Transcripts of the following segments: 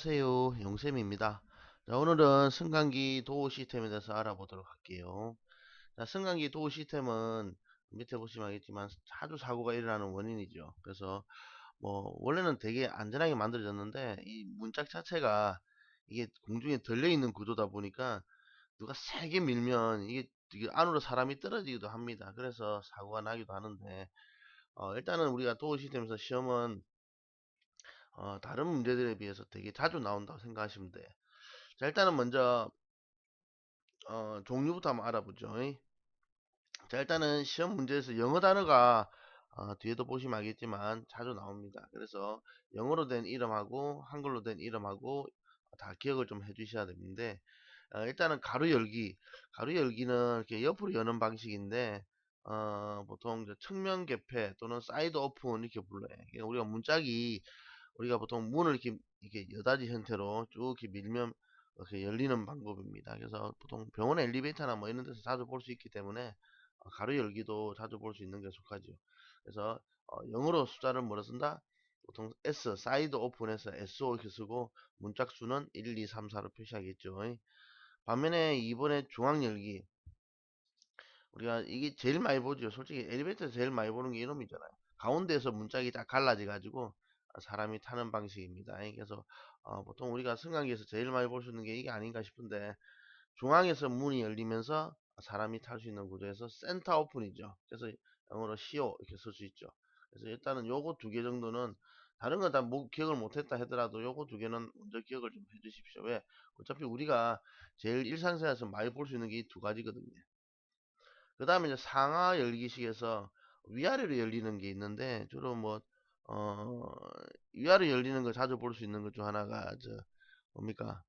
안녕하세요. 용쌤입니다. 자, 오늘은 승강기 도어 시스템에 대해서 알아보도록 할게요. 자, 승강기 도어 시스템은 밑에 보시면 알겠지만 자주 사고가 일어나는 원인이죠. 그래서 뭐 원래는 되게 안전하게 만들어졌는데 이 문짝 자체가 이게 공중에 들려 있는 구조다 보니까 누가 세게 밀면 이게, 안으로 사람이 떨어지기도 합니다. 그래서 사고가 나기도 하는데 어, 일단은 우리가 도어 시스템에서 시험은 어, 다른 문제들에 비해서 되게 자주 나온다고 생각하시면 돼. 자, 일단은 먼저 어, 종류부터 한번 알아보죠. 자, 일단은 시험 문제에서 영어 단어가 어, 뒤에도 보시면 알겠지만 자주 나옵니다. 그래서 영어로 된 이름하고 한글로 된 이름하고 다 기억을 좀 해주셔야 되는데 어, 일단은 가로 열기 가로 열기는 이렇게 옆으로 여는 방식인데 어, 보통 측면 개폐 또는 사이드 오픈 이렇게 불러요. 그러니까 우리가 문짝이 우리가 보통 문을 이렇게, 이렇게 여닫이 형태로 쭉 이렇게 밀면 이렇게 열리는 방법입니다. 그래서 보통 병원 엘리베이터나 뭐 이런 데서 자주 볼 수 있기 때문에 어, 가로 열기도 자주 볼 수 있는 게 속하죠. 그래서 어, 영어로 숫자를 뭐라 쓴다? 보통 S, 사이드 오픈해서 SO 이렇게 쓰고 문짝수는 1, 2, 3, 4로 표시하겠죠. 반면에 이번에 중앙 열기 우리가 이게 제일 많이 보죠. 솔직히 엘리베이터에서 제일 많이 보는 게 이놈이잖아요. 가운데에서 문짝이 딱 갈라져 가지고 사람이 타는 방식입니다. 그래서 어, 보통 우리가 승강기에서 제일 많이 볼 수 있는 게 이게 아닌가 싶은데 중앙에서 문이 열리면서 사람이 탈 수 있는 구조에서 센터 오픈이죠. 그래서 영어로 CO 이렇게 쓸 수 있죠. 그래서 일단은 요거 두 개 정도는 다른 건다뭐 기억을 못했다 하더라도 요거 두 개는 먼저 기억을 좀 해주십시오. 왜? 어차피 우리가 제일 일상생활에서 많이 볼 수 있는 게 이 두 가지거든요. 그 다음에 이제 상하 열기식에서 위아래로 열리는 게 있는데 주로 뭐 어, 위아래 열리는 거 자주 볼 수 있는 것 중 하나가 저 뭡니까?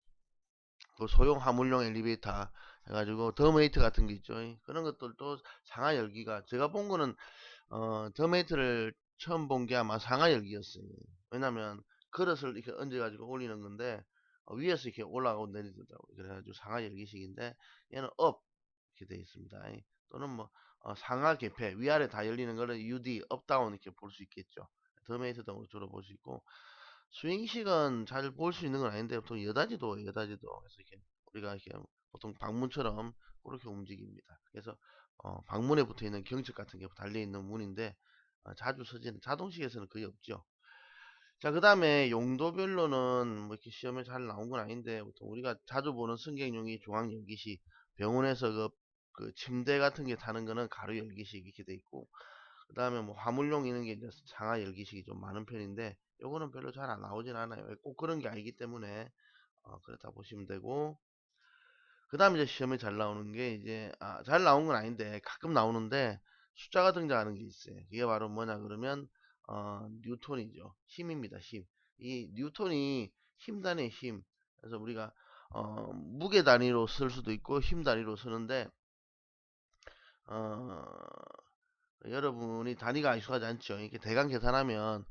그 소형 화물용 엘리베이터 해가지고 더메이트 같은 게 있죠. 그런 것들도 상하 열기가 제가 본 거는 어, 더메이트를 처음 본 게 아마 상하 열기였어요. 왜냐면 그릇을 이렇게 얹어 가지고 올리는 건데 어, 위에서 이렇게 올라가고 내리더라고요. 그래가지고 상하 열기식인데 얘는 업 이렇게 되어 있습니다. 또는 뭐 어, 상하 개폐 위아래 다 열리는 거를 UD 업다운 이렇게 볼 수 있겠죠 더메이트 등으로 주로 볼 수 있고 스윙식은 잘 볼 수 있는 건 아닌데 보통 여다지도 여다지도 그래서 이렇게 우리가 이렇게 보통 방문처럼 그렇게 움직입니다. 그래서 어, 방문에 붙어 있는 경첩 같은 게 달려 있는 문인데 어, 자주 쓰지는 자동식에서는 거의 없죠. 자, 그 다음에 용도별로는 뭐 이렇게 시험에 잘 나온 건 아닌데 보통 우리가 자주 보는 승객용이 중앙 열기식, 병원에서 그, 그 침대 같은 게 타는 거는 가로 열기식 이렇게 돼 있고 그 다음에 뭐 화물용 이런 게 이제 상하 열기식이 좀 많은 편인데 요거는 별로 잘 안 나오진 않아요. 꼭 그런 게 아니기 때문에 어, 그렇다 보시면 되고 그 다음에 이제 시험에 잘 나오는 게 이제 아, 잘 나온 건 아닌데 가끔 나오는데 숫자가 등장하는 게 있어요. 이게 바로 뭐냐 그러면 어, 뉴턴이죠. 힘입니다. 힘. 이 뉴턴이 힘 단위의 힘. 그래서 우리가 어, 무게 단위로 쓸 수도 있고 힘 단위로 쓰는데 어, 여러분이 단위가 익숙하지 않죠. 이렇게 대강 계산하면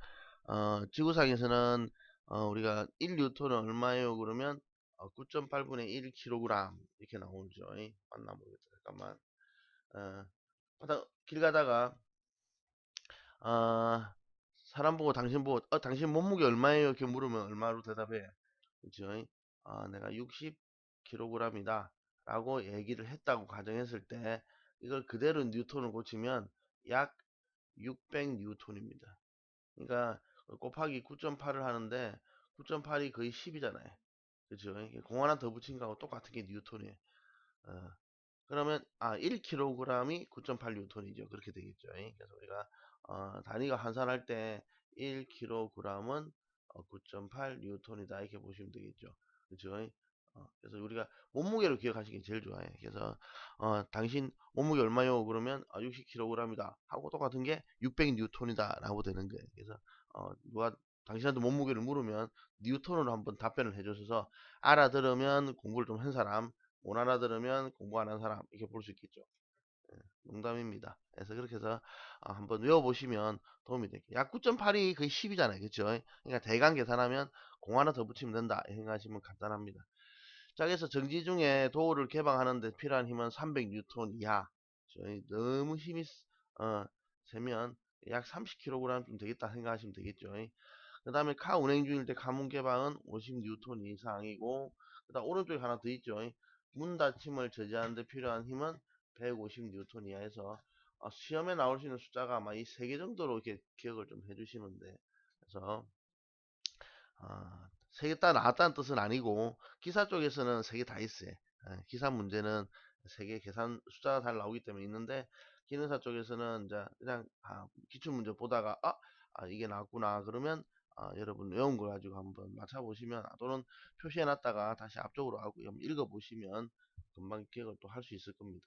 어, 지구상에서는 어, 우리가 1뉴턴은 얼마예요? 그러면 어, 9.8분의 1kg 이렇게 나오죠. 맞나 모르겠다. 잠깐만. 어, 길 가다가 어, 사람 보고 당신 보고 어, 당신 몸무게 얼마예요? 이렇게 물으면 얼마로 대답해. 그죠? 어, 내가 60kg이다. 라고 얘기를 했다고 가정했을 때 이걸 그대로 뉴턴을 고치면 약 600뉴턴입니다. 그러니까 곱하기 9.8을 하는데 9.8이 거의 10이잖아요. 그죠? 공 하나 더 붙인 거하고 똑같은 게 뉴턴이에요. 어. 그러면 아 1kg이 9.8 뉴턴이죠. 그렇게 되겠죠. 그래서 우리가 어, 단위가 환산할 때 1kg은 9.8 뉴턴이다 이렇게 보시면 되겠죠. 그죠? 어, 그래서 우리가 몸무게를 기억하시기 제일 좋아요. 그래서 어, 당신 몸무게 얼마요? 그러면 아, 60kg이다 하고 똑같은 게 600뉴턴이다 라고 되는 거예요. 그래서 어, 누가 당신한테 몸무게를 물으면 뉴턴으로 한번 답변을 해주셔서 알아들으면 공부를 좀 한 사람 못 알아들으면 공부 안 한 사람 이렇게 볼 수 있겠죠. 예, 농담입니다. 그래서 그렇게 해서 어, 한번 외워보시면 도움이 될게요. 약 9.8이 거의 10이잖아요. 그렇죠? 그러니까 대강 계산하면 공 하나 더 붙이면 된다. 생각하시면 간단합니다. 자, 그래서 정지 중에 도어를 개방하는데 필요한 힘은 300뉴턴 이하. 너무 힘이 어, 세면 약 30kg 좀 되겠다 생각하시면 되겠죠. 그그 다음에 카 운행 중일 때 카문 개방은 50뉴턴 이상이고 그 다음 오른쪽에 하나 더 있죠 문 닫힘을 저지하는 데 필요한 힘은 150뉴턴 이하에서 어, 시험에 나올 수 있는 숫자가 아마 이 세 개 정도로 이렇게 기억을 좀 해주시면 돼 그래서 아, 세 개 다 나왔다는 뜻은 아니고 기사 쪽에서는 세 개 다 있어요. 예, 기사 문제는 세 개 계산 숫자가 잘 나오기 때문에 있는데 기능사 쪽에서는 이제 그냥 아, 기출 문제 보다가 아, 아, 이게 나왔구나 그러면 아, 여러분 외운 걸 가지고 한번 맞춰보시면 또는 표시해 놨다가 다시 앞쪽으로 하고 읽어 보시면 금방 기억을 또 할 수 있을 겁니다.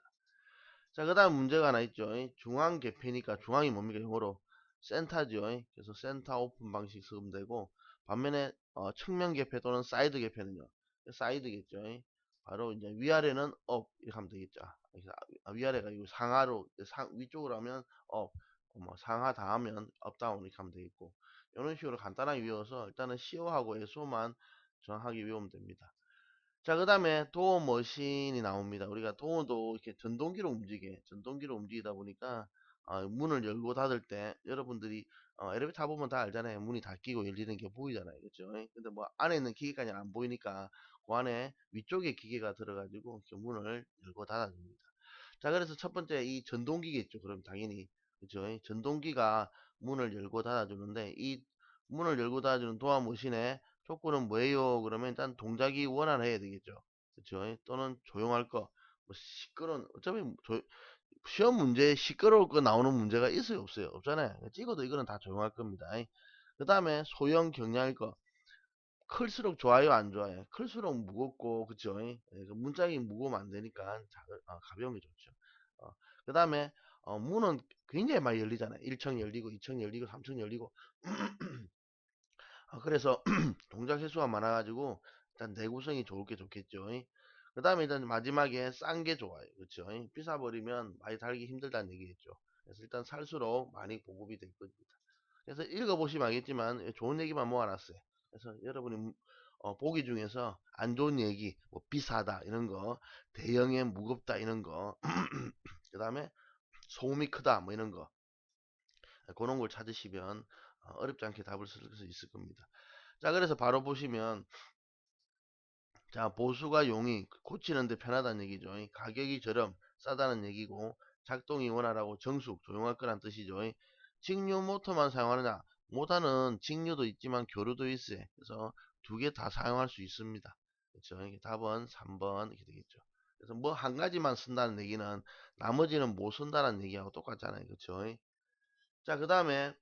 자, 그 다음 문제가 하나 있죠. 중앙 개폐니까 중앙이 뭡니까? 영어로 센터죠. 그래서 센터 오픈 방식 쓰면 되고 반면에 어, 측면 개폐 또는 사이드 개폐는요. 사이드겠죠. 바로 이제 위아래는 업 이렇게 하면 되겠죠. 아, 위아래가 이거 상하로 상, 위쪽으로 하면 업, 뭐 상하 다 하면 업 다운 이렇게 하면 되겠고 이런 식으로 간단하게 외워서 일단은 시오하고 에소만 정확하게 외우면 됩니다. 자, 그 다음에 도어 머신이 나옵니다. 우리가 도어도 이렇게 전동기로 움직여. 전동기로 움직이다 보니까, 어, 문을 열고 닫을 때, 여러분들이, 어, 엘리베이터 타보면 다 알잖아요. 문이 닫히고 열리는 게 보이잖아요. 그죠? 근데 뭐, 안에 있는 기계까지는 안 보이니까, 그 안에 위쪽에 기계가 들어가지고, 문을 열고 닫아줍니다. 자, 그래서 첫 번째 이 전동기겠죠. 그럼 당연히. 그죠? 전동기가 문을 열고 닫아주는데, 이 문을 열고 닫아주는 도어 머신에 조건은 뭐예요? 그러면 일단 동작이 원활해야 되겠죠. 그렇죠? 또는 조용할 거. 뭐 시끄러운 어차피 조, 시험 문제에 시끄러울 거 나오는 문제가 있어요, 없어요? 없잖아요. 찍어도 이거는 다 조용할 겁니다. 그 다음에 소형 경량일 거. 클수록 좋아요, 안 좋아요? 클수록 무겁고, 그쵸? 그 문짝이 무거우면 안 되니까 자, 어, 가벼운 게 좋죠. 어, 그 다음에 어, 문은 굉장히 많이 열리잖아요. 1층 열리고, 2층 열리고, 3층 열리고. 아, 그래서 동작 횟수가 많아가지고 일단 내구성이 좋을 게 좋겠죠. 그 다음에 일단 마지막에 싼 게 좋아요. 그렇죠. 비싸 버리면 많이 달기 힘들다는 얘기겠죠. 그래서 일단 살수록 많이 보급이 될 겁니다. 그래서 읽어보시면 알겠지만 좋은 얘기만 모아놨어요. 그래서 여러분이 어, 보기 중에서 안 좋은 얘기, 뭐 비싸다 이런 거, 대형에 무겁다 이런 거, 그 다음에 소음이 크다 뭐 이런 거 그런 걸 찾으시면 어, 어렵지 않게 답을 쓸 수 있을 겁니다. 자, 그래서 바로 보시면 자, 보수가 용이 고치는데 편하다는 얘기죠. 가격이 저렴, 싸다는 얘기고 작동이 원활하고 정숙, 조용할 거란 뜻이죠. 직류 모터만 사용하느냐? 모터는 직류도 있지만 교류도 있어요. 그래서 두 개 다 사용할 수 있습니다. 그렇죠? 답은 3번 이렇게 되겠죠. 그래서 뭐 한 가지만 쓴다는 얘기는 나머지는 못 쓴다는 얘기하고 똑같잖아요. 그렇죠? 자, 그 다음에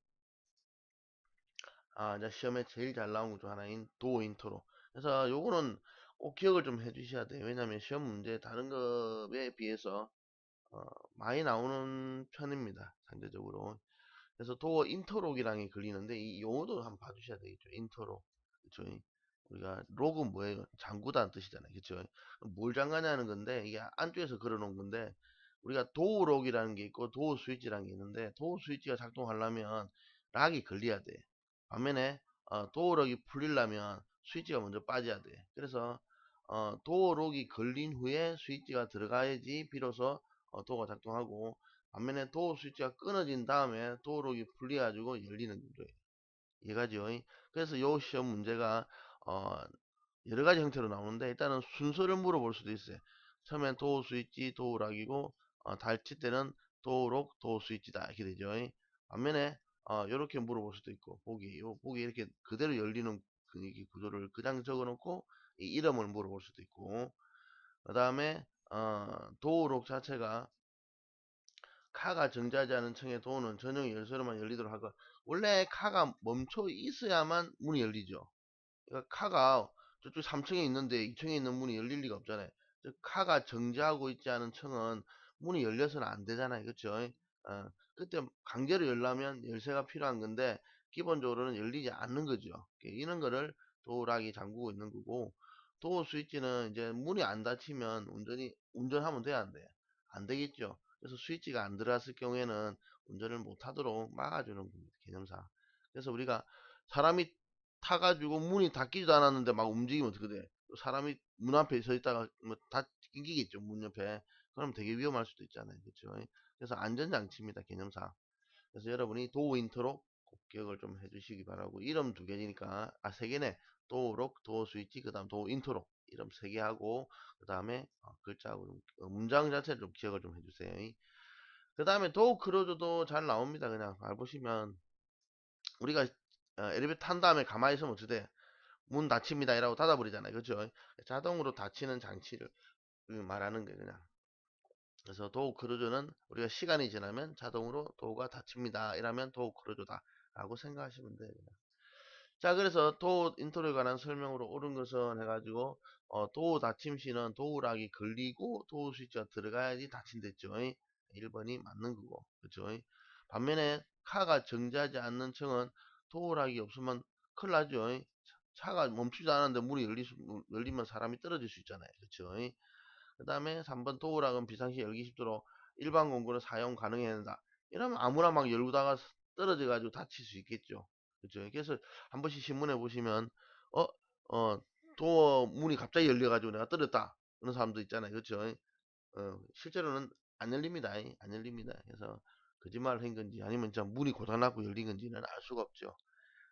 아, 이제 시험에 제일 잘 나온 것 중 하나인 도어 인트로. 그래서 요거는 꼭 기억을 좀 해주셔야 돼요. 왜냐면 시험 문제 다른 것에 비해서 어, 많이 나오는 편입니다. 상대적으로. 그래서 도어 인터록이랑이 걸리는데 이 용어도 한번 봐주셔야 되겠죠. 인터록. 그렇죠? 우리가 록은 뭐예요? 잠구다는 뜻이잖아요. 그렇죠? 뭘 잠가냐는 건데 이게 안쪽에서 걸어놓은 건데 우리가 도어록이라는 게 있고 도어 스위치라는 게 있는데 도어 스위치가 작동하려면 락이 걸려야 돼. 반면에 어, 도어록이 풀리려면 스위치가 먼저 빠져야 돼. 그래서 어, 도어록이 걸린 후에 스위치가 들어가야지 비로소 어, 도어가 작동하고 반면에 도어 스위치가 끊어진 다음에 도어록이 풀려가지고 열리는 거예요. 이해가죠? 그래서 요 시험 문제가 어, 여러 가지 형태로 나오는데 일단은 순서를 물어볼 수도 있어요. 처음엔 도어 스위치, 도어락이고 어, 달치 때는 도어록, 도어 스위치다 이렇게 되죠. 반면에 어, 이렇게 물어볼 수도 있고 보기 요 보기 이렇게 그대로 열리는 분위기 구조를 그냥 적어놓고 이 이름을 물어볼 수도 있고 그 다음에 어, 도어록 자체가 카가 정지하지 않은 층의 도어는 전용 열쇠로만 열리도록 하고 원래 카가 멈춰 있어야만 문이 열리죠. 그러니까 카가 저쪽 3층에 있는데 2층에 있는 문이 열릴 리가 없잖아요. 즉 카가 정지하고 있지 않은 층은 문이 열려서는 안 되잖아요. 그렇죠? 어, 그때 강제로 열려면 열쇠가 필요한 건데 기본적으로는 열리지 않는 거죠. 이런 거를 도어락이 잠그고 있는 거고 도어 스위치는 이제 문이 안 닫히면 운전이 운전하면 돼야 안 돼? 안 되겠죠. 그래서 스위치가 안 들어갔을 경우에는 운전을 못 하도록 막아주는 겁니다. 개념상. 그래서 우리가 사람이 타가지고 문이 닫히지도 않았는데 막 움직이면 어떻게 돼? 사람이 문 앞에 서 있다가 뭐다 낑기겠죠. 문 옆에. 그럼 되게 위험할 수도 있잖아요. 그렇죠? 그래서 안전장치입니다. 개념상. 그래서 여러분이 도어 인터로 꼭 기억을 좀 해주시기 바라고 이름 두 개니까 아 세 개네 도어록 도어 스위치 그 다음 도어 인트로 이름 세 개 하고 그 다음에 어, 글자하고 좀, 어, 문장 자체를 좀 기억을 좀 해주세요. 그 다음에 도어 크로즈도 잘 나옵니다. 그냥 잘 보시면 우리가 어, 엘리베이터 탄 다음에 가만히 있으면 어떻게 돼? 문 닫힙니다 이라고 닫아버리잖아요. 그죠? 자동으로 닫히는 장치를 말하는 거예요 그냥. 그래서 도어 크루즈는 우리가 시간이 지나면 자동으로 도어가 닫힙니다 이러면 도어 크루즈다 라고 생각하시면 돼요 그냥. 자 그래서 도어 인트로에 관한 설명으로 옳은 것은 해가지고 어, 도어 닫힘 시는 도어락이 걸리고 도어 스위치가 들어가야지 닫힌댔죠. 1번이 맞는 거고. 그죠 반면에 카가 정지하지 않는 층은 도어락이 없으면 큰일 나죠. 차가 멈추지 않았는데 문이 열리, 열리면 사람이 떨어질 수 있잖아요. 그렇죠 그 다음에 3번 도어락은 비상시 열기 쉽도록 일반 공구는 사용 가능해야 된다. 이러면 아무나 막 열고 다가 떨어져 가지고 다칠 수 있겠죠 그렇죠? 그래서 한 번씩 신문에 보시면 어, 어, 도어 문이 갑자기 열려 가지고 내가 떨었다. 그런 사람도 있잖아요. 그렇죠? 어, 실제로는 안 열립니다. 안 열립니다. 그래서 거짓말을 한 건지 아니면 진짜 문이 고장났고 열린 건지는 알 수가 없죠.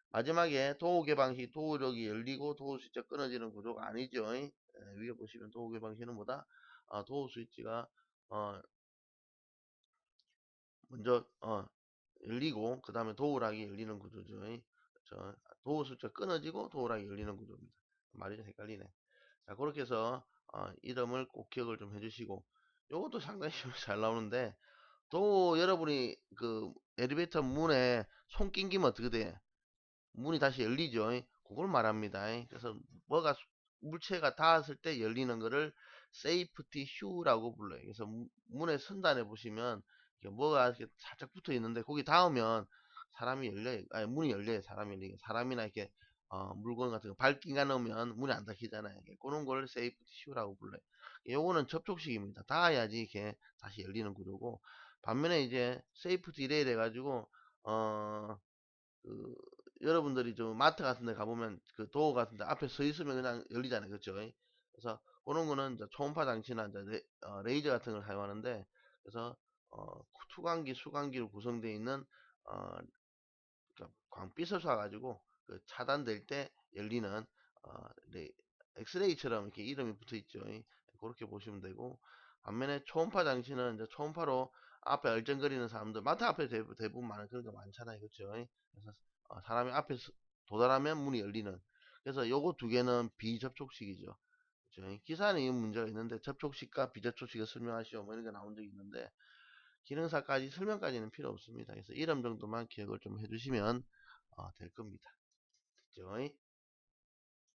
마지막에 도어 개방 시 도어력이 열리고 도어 스위치가 끊어지는 구조가 아니죠. 예, 위에 보시면 도어 개방 시는 보다 아, 도어 스위치가 어, 먼저 어, 열리고 그 다음에 도어락이 열리는 구조죠. 예. 그렇죠? 도어 스위치가 끊어지고 도어락이 열리는 구조입니다. 말이 좀 헷갈리네. 자 그렇게 해서 어, 이름을 꼭 기억을 좀 해주시고 요것도 상당히 잘 나오는데 또 여러분이 그 엘리베이터 문에 손 낑기면 어떻게 돼? 문이 다시 열리죠. 그걸 말합니다. 그래서 뭐가 물체가 닿았을 때 열리는 거를 세이프티 휴라고 불러요. 그래서 문의 선단에 보시면 뭐가 이렇게 살짝 붙어 있는데 거기 닿으면 사람이 열려요. 아니 문이 열려요. 사람이 열리게. 사람이나 이렇게 어, 물건 같은 거 밟기가 넣으면 문이 안 닫히잖아요. 그런 걸 세이프티 휴라고 불러요. 요거는 접촉식입니다. 닿아야지 이렇게 다시 열리는 구조고 반면에 이제 세이프티 레일 해가지고 어, 그 여러분들이 좀 마트 같은 데 가보면 그 도어 같은 데 앞에 서 있으면 그냥 열리잖아요. 그렇죠? 그래서 그런 거는 초음파 장치나 레, 어, 이저 같은 걸 사용하는데 그래서 어, 투광기, 수광기로 구성되어 있는 어, 그러니까 광빛을 쏴가지고 그 차단될 때 열리는 어, 레, 엑스레이처럼 이렇게 이름이 붙어 있죠. 그렇게 보시면 되고 반면에 초음파 장치는 이제 초음파로 앞에 얼쩡거리는 사람들 마트 앞에 대부분, 대부분 많은 그런 거 많잖아요. 그렇죠? 그래서 어, 사람이 앞에 도달하면 문이 열리는 그래서 요거 두 개는 비접촉식이죠 그렇죠? 기사는 이 문제가 있는데 접촉식과 비접촉식을 설명하시오 뭐 이런 게 나온 적이 있는데 기능사까지 설명까지는 필요 없습니다 그래서 이름 정도만 기억을 좀 해주시면 어, 될 겁니다 됐죠?